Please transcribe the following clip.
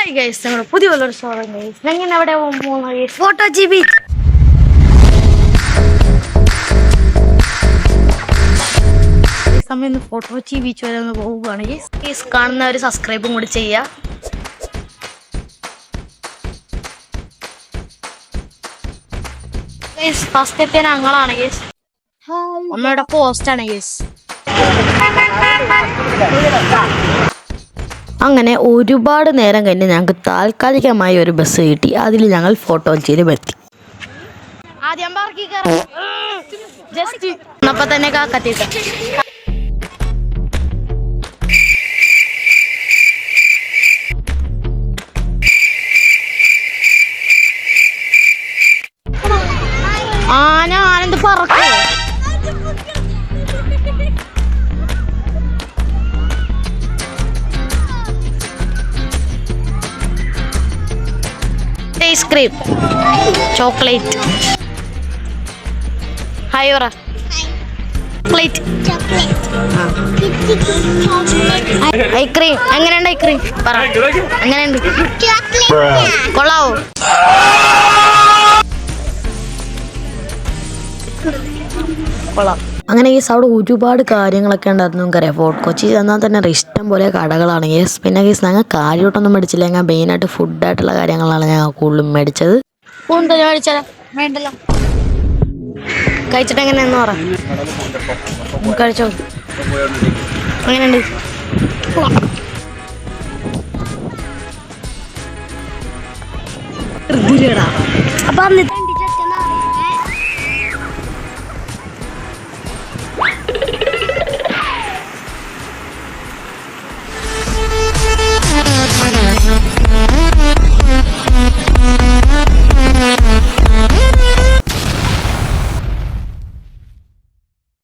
Hi guys നമ്മുടെ പുതിയ ഒരു സ്വാഗതം ഗൈസ് ഞങ്ങൾ അവിടെ പോകുന്ന ഗൈസ് ഫോട്ടോ ജി ബീച്ച് സമയം ഫോട്ടോ ജി ബീച്ച് വരെ ഒന്ന് പോവുകയാണ് ഗൈസ് ഗൈസ് കാണുന്നവർ സബ്സ്ക്രൈബും കൂടി ചെയ്യുക. ഗൈസ് ഫസ്റ്റ് എത്തിയ ഞങ്ങളാണ് ഗൈസ് ഒന്നൂടെ പോസ്റ്റ് ആണ് ഗൈസ് അങ്ങനെ ഒരുപാട് നേരം കഴിഞ്ഞ് ഞങ്ങൾക്ക് താൽക്കാലികമായി ഒരു ബസ് കിട്ടി. അതിൽ ഞങ്ങൾ ഫോട്ടോ ചെയ്ത് വരുത്തി ആദ്യം ജസ്റ്റ് തന്നെ ഐസ്ക്രീം ചോക്ലേറ്റ്. ഹായ് പറ. ചോക്ലേറ്റ് ഐസ്ക്രീം എങ്ങനെയുണ്ട് ഐസ്ക്രീം പറ. എങ്ങനെയുണ്ട്? കൊള്ളാവോ? കൊള്ളാം. അങ്ങനെ ഈ അവിടെ ഒരുപാട് കാര്യങ്ങളൊക്കെ ഉണ്ടായിരുന്നു നമുക്കറിയാം. ഫോർട്ട് കൊച്ചി ചെന്നാൽ തന്നെ ഇഷ്ടം പോലെ കടകളാണ്. യെസ് പിന്നെ കേസ് ഞങ്ങൾ കാര്യമായിട്ടൊന്നും മേടിച്ചില്ല. ഞങ്ങൾ മെയിനായിട്ട് ഫുഡായിട്ടുള്ള കാര്യങ്ങളാണ് ഞങ്ങൾ കൂടുതലും മേടിച്ചത്. പൂന്ത മേടിച്ചാലോ വേണ്ടല്ലോ. കഴിച്ചിട്ട് എങ്ങനെയാന്ന് പറ. കഴിച്ചോ. എങ്ങനെയുണ്ട്? അപ്പൊ